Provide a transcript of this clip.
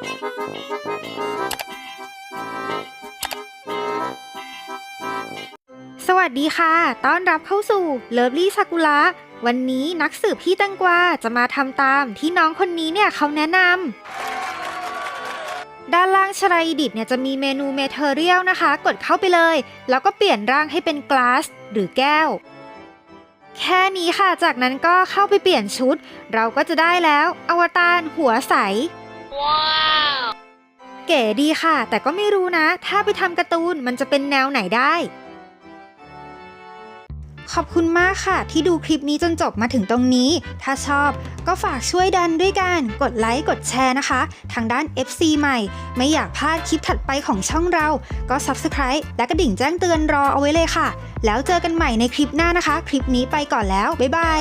สวัสดีค่ะ ต้อนรับเข้าสู่เลิฟลี่ซากุระ วันนี้นักสืบพี่แตังกวาจะมาทำตามที่น้องคนนี้เนี่ยเขาแนะนำ ด้านล่างชรายดิบเนี่ยจะมีเมนูเมเทอเรียลนะคะ กดเข้าไปเลย แล้วก็เปลี่ยนร่างให้เป็นกลาสหรือแก้ว แค่นี้ค่ะ จากนั้นก็เข้าไปเปลี่ยนชุด เราก็จะได้แล้ว อวตารหัวใส เก๋ดีค่ะ แต่ก็ไม่รู้นะ ถ้าไปทำการ์ตูนมันจะเป็นแนวไหนได้ ขอบคุณมากค่ะ ที่ดูคลิปนี้จนจบมาถึงตรงนี้ ถ้าชอบก็ฝากช่วยดันด้วยการกดไลค์กดแชร์นะคะ ทางด้าน FC ใหม่ ไม่อยากพลาดคลิปถัดไปของช่องเรา ก็ Subscribe และกระดิ่งแจ้งเตือนรอเอาไว้เลยค่ะ แล้วเจอกันใหม่ในคลิปหน้านะคะ คลิปนี้ไปก่อนแล้ว บ๊ายบาย